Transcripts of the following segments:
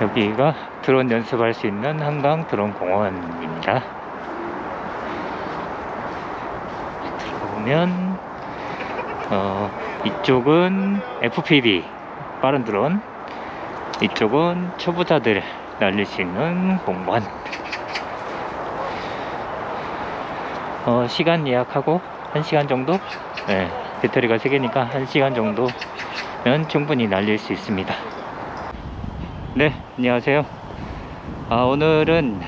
여기가 드론 연습할 수 있는 한강 드론 공원입니다. 들어오면 어, 이쪽은 FPV 빠른 드론, 이쪽은 초보자들 날릴 수 있는 공간. 어, 시간 예약하고 1시간 정도? 네, 배터리가 3개니까 1시간 정도면 충분히 날릴 수 있습니다. 네, 안녕하세요. 아, 오늘은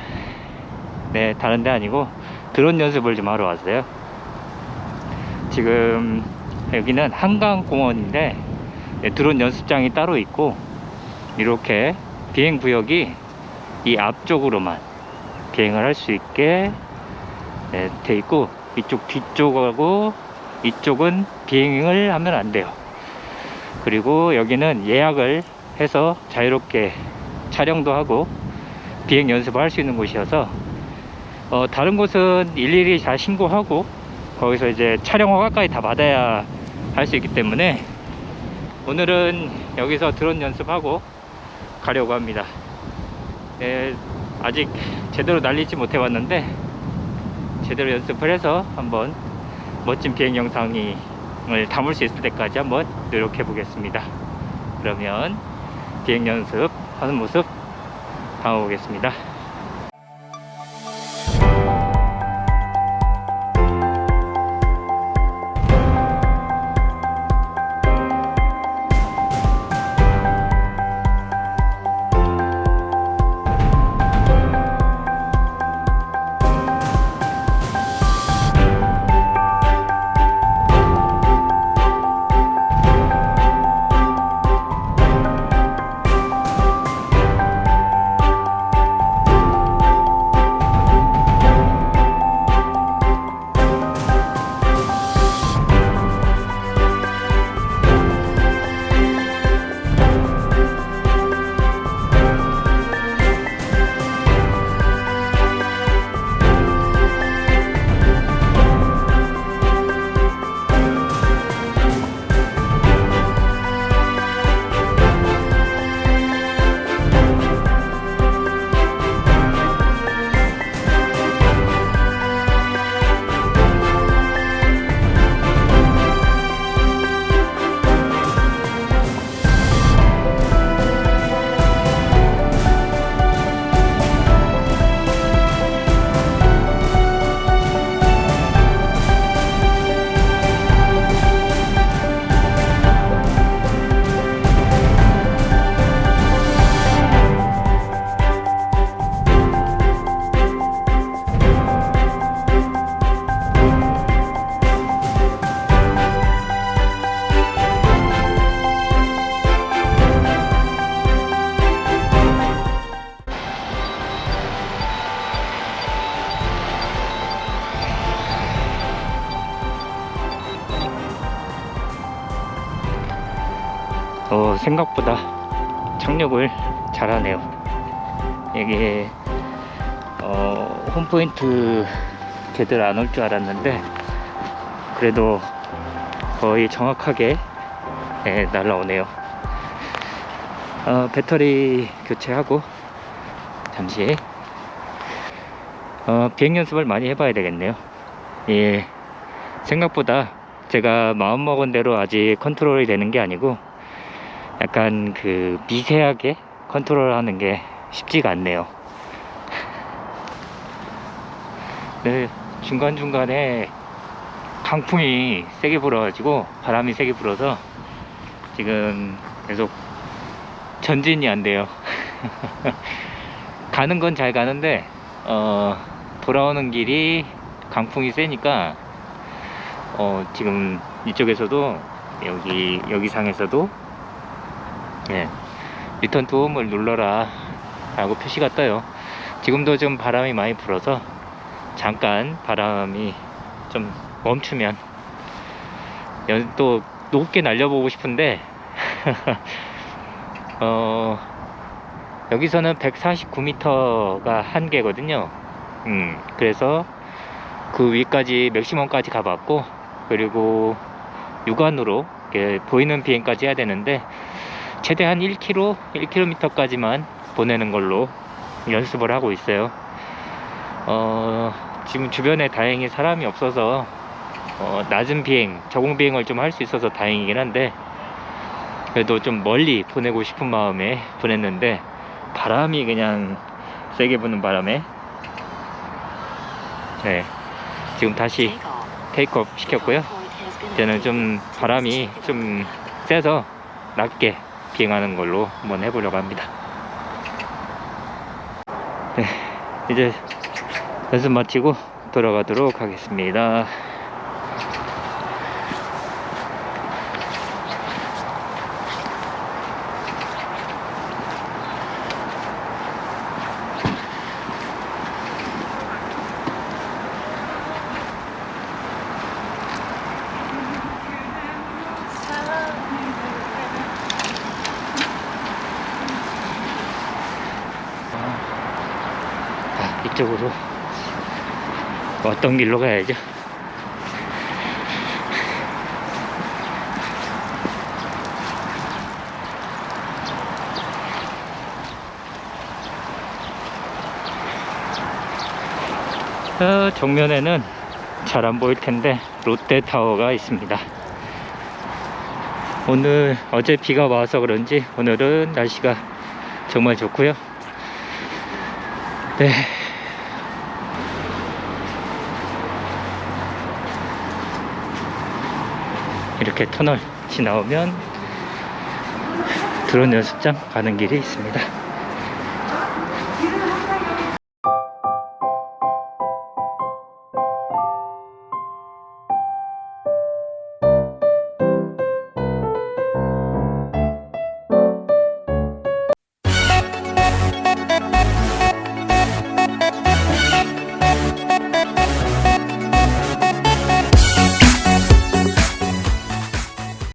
네, 다른 데 아니고 드론 연습을 좀 하러 왔어요. 지금 여기는 한강공원인데 네, 드론 연습장이 따로 있고 이렇게 비행 구역이 이 앞쪽으로만 비행을 할 수 있게 네, 돼 있고 이쪽 뒤쪽하고 이쪽은 비행을 하면 안 돼요. 그리고 여기는 예약을 해서 자유롭게 촬영도 하고 비행 연습을 할 수 있는 곳이어서 어, 다른 곳은 일일이 다 신고하고 거기서 이제 촬영 허가까지 다 받아야 할 수 있기 때문에 오늘은 여기서 드론 연습하고 가려고 합니다. 예, 아직 제대로 날리지 못해 봤는데 제대로 연습을 해서 한번 멋진 비행 영상을 담을 수 있을 때까지 한번 노력해 보겠습니다. 그러면 비행 연습 하는 모습 담아보겠습니다. 생각보다 착륙을 잘하네요. 이게 어, 홈포인트 제대로 안올 줄 알았는데 그래도 거의 정확하게 예, 날라오네요. 어, 배터리 교체하고 잠시 어, 비행 연습을 많이 해봐야 되겠네요. 예, 생각보다 제가 마음먹은 대로 아직 컨트롤이 되는 게 아니고 약간 그 미세하게 컨트롤 하는 게 쉽지가 않네요. 네, 중간중간에 강풍이 세게 불어가지고 바람이 세게 불어서 지금 계속 전진이 안 돼요. 가는 건 잘 가는데, 어, 돌아오는 길이 강풍이 세니까, 어, 지금 이쪽에서도 여기, 여기 상에서도 예, 리턴 도움을 눌러라 라고 표시가 떠요. 지금도 좀 바람이 많이 불어서 잠깐 바람이 좀 멈추면 연- 또 높게 날려보고 싶은데 어, 여기서는 149m가 한계거든요. 음, 그래서 그 위까지 맥시멈까지 가봤고 그리고 육안으로 보이는 비행까지 해야 되는데 최대 한 1km, 1km까지만 보내는 걸로 연습을 하고 있어요. 어, 지금 주변에 다행히 사람이 없어서 어, 낮은 비행, 저공 비행을 좀 할 수 있어서 다행이긴 한데 그래도 좀 멀리 보내고 싶은 마음에 보냈는데 바람이 그냥 세게 부는 바람에 네, 지금 다시 테이크업 시켰고요. 이제는 좀 바람이 좀 세서 낮게 비행하는 걸로 한번 해보려고 합니다. 네, 이제 연습 마치고 돌아가도록 하겠습니다. 이쪽으로 어떤 길로 가야죠? 어, 정면에는 잘 안 보일 텐데 롯데타워가 있습니다. 오늘 어제 비가 와서 그런지 오늘은 날씨가 정말 좋고요. 네. 이렇게 터널 지나오면 드론 연습장 가는 길이 있습니다.